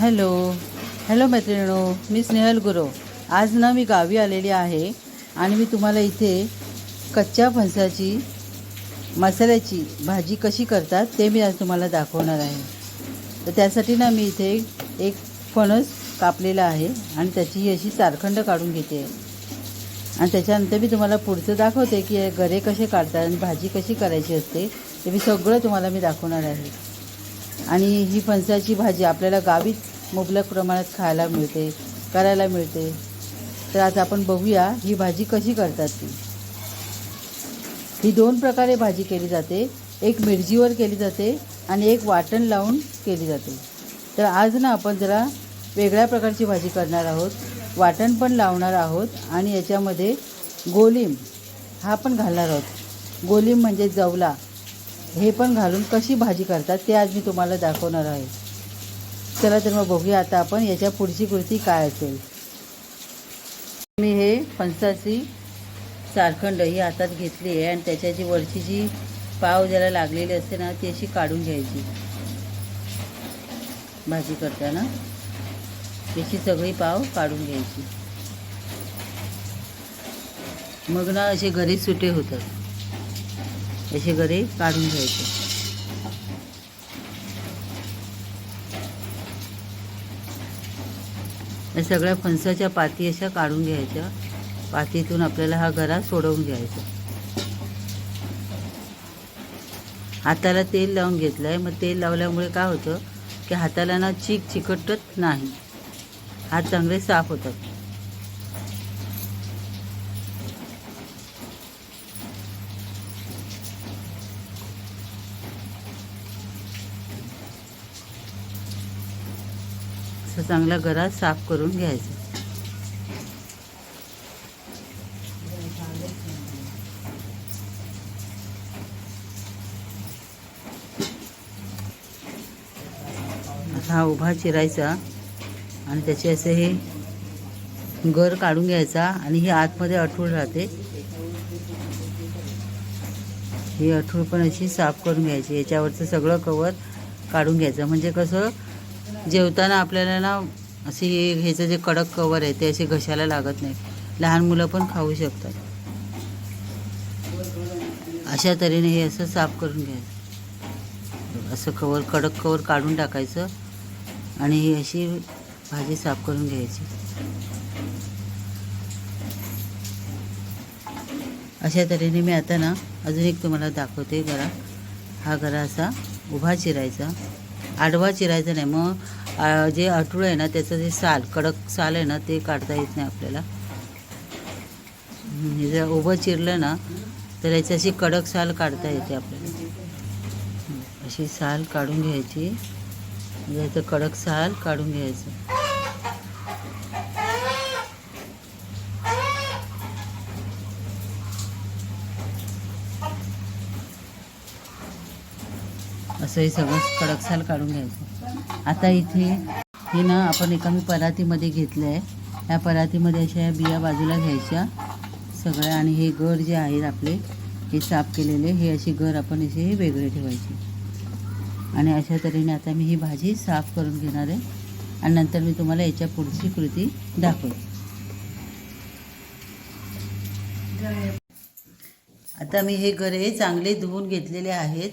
Hello. Hello मैत्रिणीनो मी स्नेहल गुरव. आज ना मी गावी आलेली आहे आणि मी तुम्हाला इथे कच्च्या फणसाची मसाल्याची भाजी कशी करतात ते मी आज तुम्हाला दाखवणार आहे. तर त्यासाठी ना मी इथे एक फणस कापलेला आहे आणि त्याची ही अशी चारखंड काढून घेते. आणि त्याच्यानंतर मी तुम्हाला पुढचं दाखवते की गरे कसे काढतात आणि भाजी कशी करायची असते ते मी सगळं तुम्हाला मी दाखवणार आहे. आणि ही फणसाची भाजी आपल्याला गावीच मुबलक प्रमाणात खायला मिळते करायला मिळते. तर आज आपण बघूया ही भाजी कशी करतात ती. ही दोन प्रकारे भाजी केली जाते. एक मिरचीवर केली जाते आणि एक वाटण लावून केली जाते. तर आज ना आपण जरा वेगळ्या प्रकारची भाजी करणार आहोत. वाटण पण लावणार आहोत आणि याच्यामध्ये गोलिम हा पण घालणार आहोत. गोलिम म्हणजे जवला. हे पण घालून कशी भाजी करतात ते आज मी तुम्हाला दाखवणार आहे. चला तर मग बघूया आता आपण याच्या पुढची कृती काय असेल. मी हे फणसाची चारखंड ही हातात घेतली आहे आणि त्याच्या जी वरची जी पाव ज्याला लागलेली असते ना ती अशी काढून घ्यायची. भाजी करताना. त्याची सगळी पाव काढून घ्यायची. मग ना असे घरी सुटे होतात. असे गरे काढून घ्यायचे. या सगळ्या फणसाच्या पाती अशा काढून घ्यायच्या. पातीतून आपल्याला हा गरा सोडवून घ्यायचा. हाताला तेल लावून घेतलं आहे मग तेल लावल्यामुळे काय होतं? की हाताला ना चीक चिकटत नाही. हात चांगले साफ होतात. असं चांगला गरा साफ करून घ्यायचा. आता हा उभा चिरायचा आणि त्याचे असे हे गर काढून घ्यायचा आणि ही आतमध्ये अठूळ राहते. ही अठूळ पण अशी साफ करून घ्यायची. याच्यावरचं सगळं कवर काढून घ्यायचं. म्हणजे कसं जेवताना आपल्याला ना अशी ह्याचं जे कडक कवर आहे ते असे घशाला लागत नाही. लहान मुलं पण खाऊ शकतात. अशा तऱ्हेने हे असं साफ करून घ्यायचं. असं कवर कडक कवर काढून टाकायचं आणि ही अशी भाजी साफ करून घ्यायची. अशा तऱ्हेने मी आता ना अजून एक तुम्हाला दाखवते गरा हा गरा असा उभा चिरायचा. आडवा चिरायचा नाही. मग जे अटूळ आहे ना त्याचं जे साल कडक साल आहे ना ते काढता येत नाही आपल्याला. हे जर उभं चिरलं ना तर याची अशी कडक साल काढता येते आपल्याला. अशी साल काढून घ्यायची. याचं कडक साल काढून घ्यायचं. असं हे सगळं कडकसाल काढून घ्यायचं. आता इथे हे ना आपण एका मी परातीमध्ये घेतलं आहे ह्या परातीमध्ये अशा या बिया बाजूला घ्यायच्या. सगळ्या आणि हे घर जे आहेत आपले हे साफ केलेले हे असे घर आपण असे हे वेगळे ठेवायचे. आणि अशा तऱ्हेने आता मी ही भाजी साफ करून घेणार आहे. आणि नंतर मी तुम्हाला याच्या पुढची कृती दाखवते. आता मी हे गरे चांगले धुवून घेतलेले आहेत.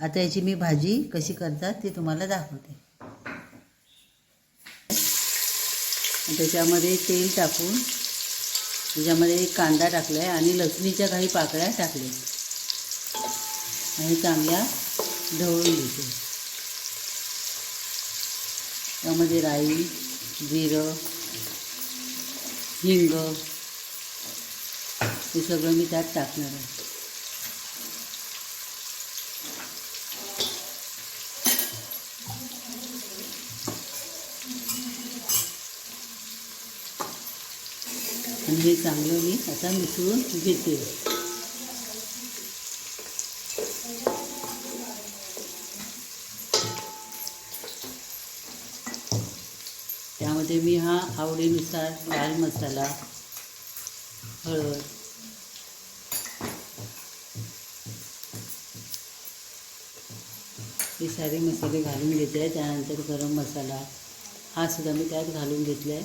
आता याची मी भाजी कशी करतात ती तुम्हाला दाखवते. त्याच्यामध्ये तेल टाकून त्याच्यामध्ये एक कांदा टाकला आहे आणि लसणीच्या काही पाकळ्या टाकल्या. आणि चांगल्या ढवळून घेते. त्यामध्ये राई जिरं हिंग हे सगळं मी त्यात टाकणार आहे. आणि हे चांगलं मी आता मिसळून घेते. त्यामध्ये मी हा आवडीनुसार लाल मसाला हळद हे सारे मसाले घालून घेतले. त्यानंतर गरम मसाला हा सुद्धा मी त्यात घालून घेतला आहे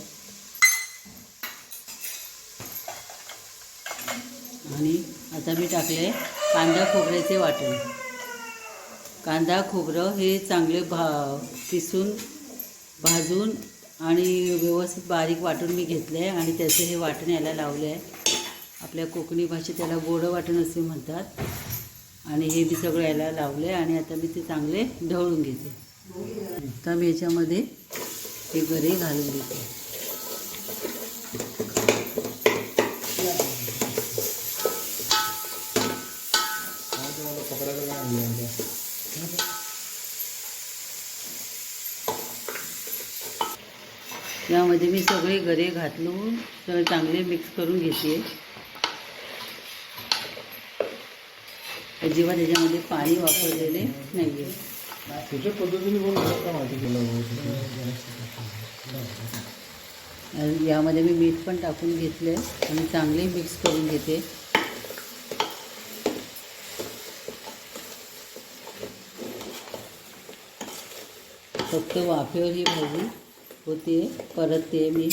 आणि आता मी टाकले कांदा खोबऱ्याचे वाटण. कांदा खोबरं हे चांगले भा पिसून भाजून आणि व्यवस्थित बारीक वाटून मी घेतलं आहे आणि त्याचं हे वाटण याला लावलं आहे. आपल्या कोकणी भाषेत त्याला गोडं वाटण असे म्हणतात. आणि हे मी सगळं याला लावलं आहे आणि आता मी ते चांगले ढवळून घेते. आता मी याच्यामध्ये हे गरे घालून घेते. यामध्ये मी सगळे गरे घातलून सगळे चांगले मिक्स करून घेते. अजिबात त्याच्यामध्ये पाणी वापरलेले नाही आहे पद्धतीने यामध्ये मी मीठ पण टाकून घेतले आणि चांगले मिक्स करून घेते. फक्त वाफेवर ही भाजी होते. परत ते मी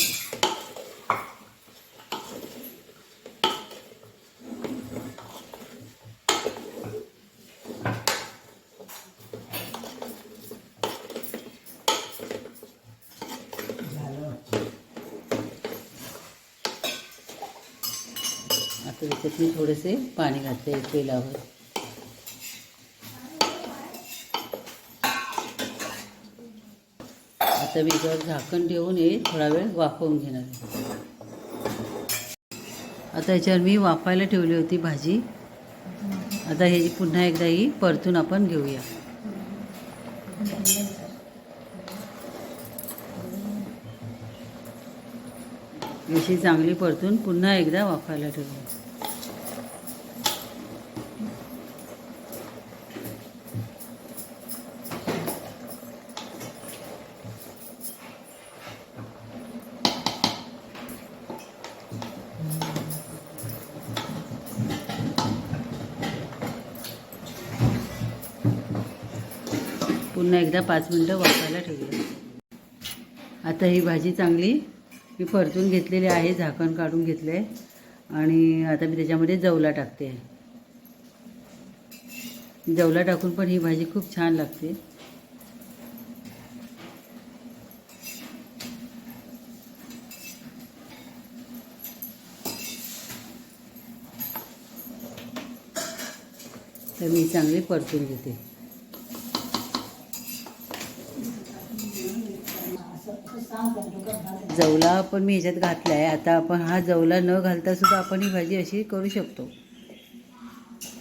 आता त्याच्यात मी थोडेसे पाणी घातले तेलावर. आता मी याच्यावर झाकण ठेवून हे थोडा वेळ वाफवून घेणार आहे. आता याच्यावर मी वाफायला ठेवली होती भाजी. आता हे पुन्हा एकदा ही परतून आपण घेऊया. अशी चांगली परतून पुन्हा एकदा वाफायला ठेवूया. पुन्हा एकदा पाच मिनटं वाफायला ठेवलं. आता ही भाजी चांगली मी परतून घेतलेली आहे झाकण काढून घेतलं आहे आणि आता मी त्याच्यामध्ये जवला टाकते. जवला टाकून पण ही भाजी खूप छान लागते. तर मी चांगली परतून घेते. जवला पण मी ह्याच्यात घातला आहे. आता आपण हा जवला न घालता सुद्धा आपण ही भाजी अशी करू शकतो.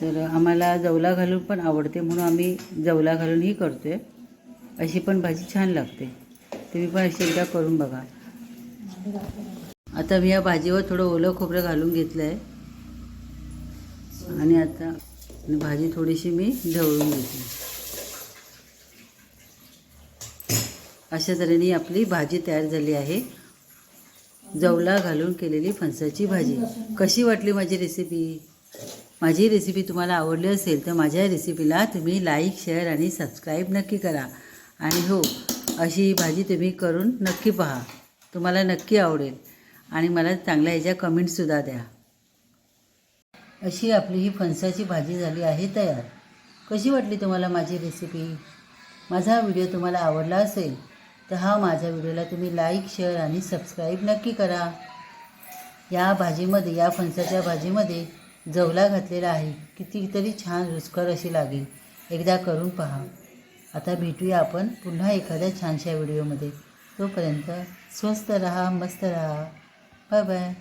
तर आम्हाला जवला घालून पण आवडते म्हणून आम्ही जवला घालूनही करतो आहे अशी पण भाजी छान लागते. तुम्ही पण अशी एकदा करून बघा. आता मी या भाजीवर थोडं ओलं खोबरं घालून घेतलं आहे आणि आता भाजी थोडीशी मी ढवळून घेतली. अशा तऱ्हेने आपली भाजी तयार झाली आहे. जवला घालून केलेली फणसाची भाजी. कशी वाटली माझी रेसिपी माझी रेसिपी तुम्हाला आवडली असेल तर माझ्या रेसिपीला तुम्ही लाईक शेअर आणि सबस्क्राईब नक्की करा. आणि हो अशी ही भाजी तुम्ही करून नक्की पहा. तुम्हाला नक्की आवडेल. आणि मला चांगल्या ह्याच्या कमेंटसुद्धा द्या. अशी आपली ही फणसाची भाजी झाली आहे तयार. कशी वाटली तुम्हाला माझी रेसिपी माझा व्हिडिओ तुम्हाला आवडला असेल तर हा माझ्या व्हिडिओला तुम्ही लाईक शेअर आणि सबस्क्राईब नक्की करा. या भाजीमध्ये या फणसाच्या भाजीमध्ये जवला घातलेला आहे. कितीतरी छान रुचकर अशी लागेल. एकदा करून पहा. आता भेटूया आपण पुन्हा एखाद्या छानशा व्हिडिओमध्ये. तोपर्यंत स्वस्त रहा मस्त रहा. Bye bye